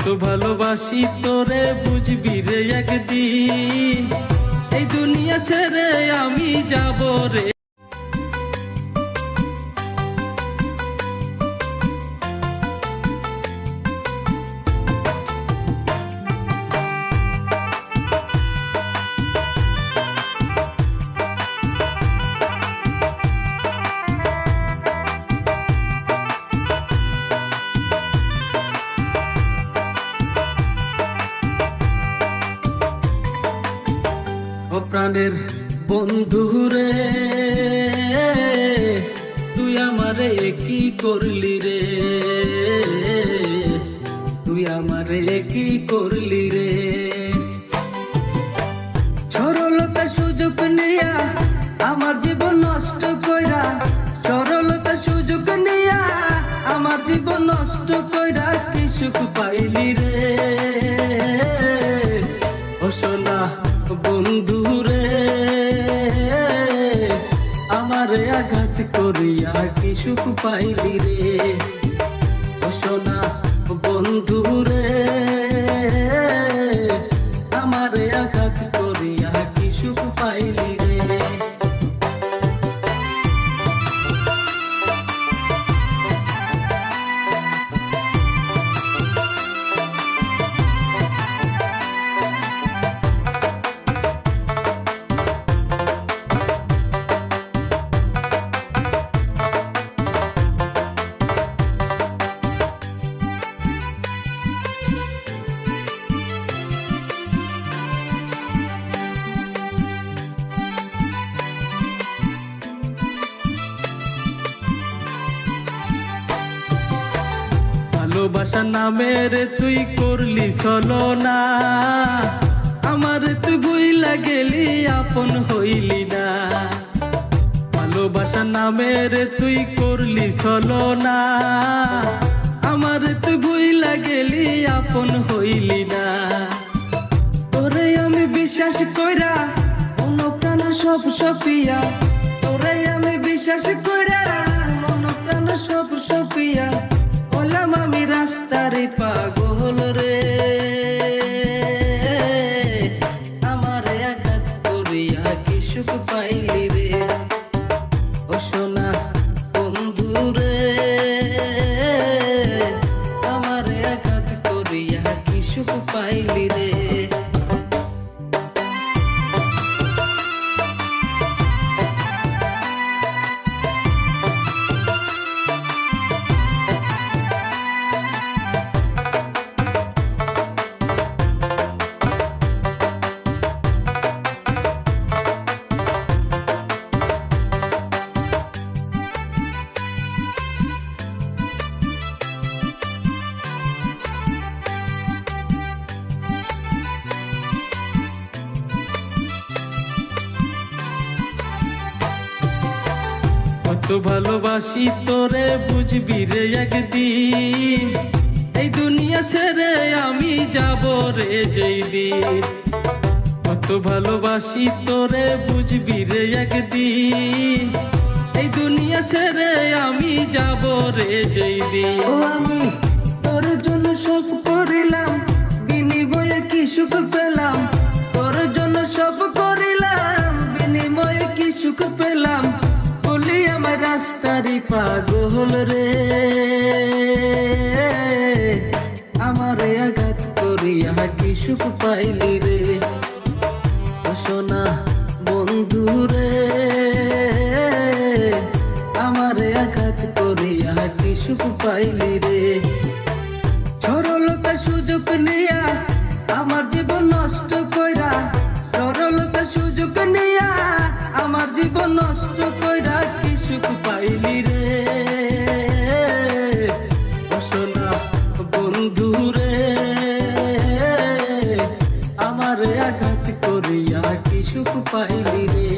কত ভালোবাসি তোরে বুঝবি রে একদিন। এই দুনিয়া ছেড়ে আমি যাব রে। প্রাণের বন্ধু রে। তুই আমারে কি করলি রে? তুই আমারে কি করলি রে? সরলতা সুযোগ নিয়া আমার জীবন নষ্ট কইরা, সরলতা সুযোগ নিয়া আমার জীবন নষ্ট কইরা কি সুখ পাইলি রে? আমারে আঘাত করিয়া কি সুখ পাইলি রে? সোনা বন্ধু রে ভালোবাসা নামের তুই করলি, চলো না। আমার তুই বইলা গেলি, আপন হইলি না। ভালোবাসা নামের তুই করলি, চলো না। আমার তুই বইলা গেলি, আপন হইলি না। তোরে আমি বিশ্বাস কইরা, মন প্রাণ সব সপিয়া। তোরে আমি বিশ্বাস কইরা, মন প্রাণ সব বললাম আমি রাস্তারে পাগল। ভালোবাসি তোরে বুঝবি রে একদিন। এই দুনিয়া ছেড়ে আমি যাব রে যেই দিন। কত ভালোবাসি তোরে বুঝবি রে একদিন। এই দুনিয়া ছেড়ে আমি যাব রে যেই দিন। ও আমি তোর জন্য সব করিলাম, বিনিময়ে কি সুখ পেলাম? পাগল রে। আমার আঘাত করিয়া কি সুখ পাইলি রে? ও সোনা বন্ধু রে। আমার আঘাত করিয়া কি সুখ পাইলি রে? সরলতা সুযোগ নিয়া আমার জীবন নষ্ট কইরা, সরলতা সুযোগ নিয়া আমার জীবন নষ্ট কইরা কি সুখ পাইলি রে? পাইলি রে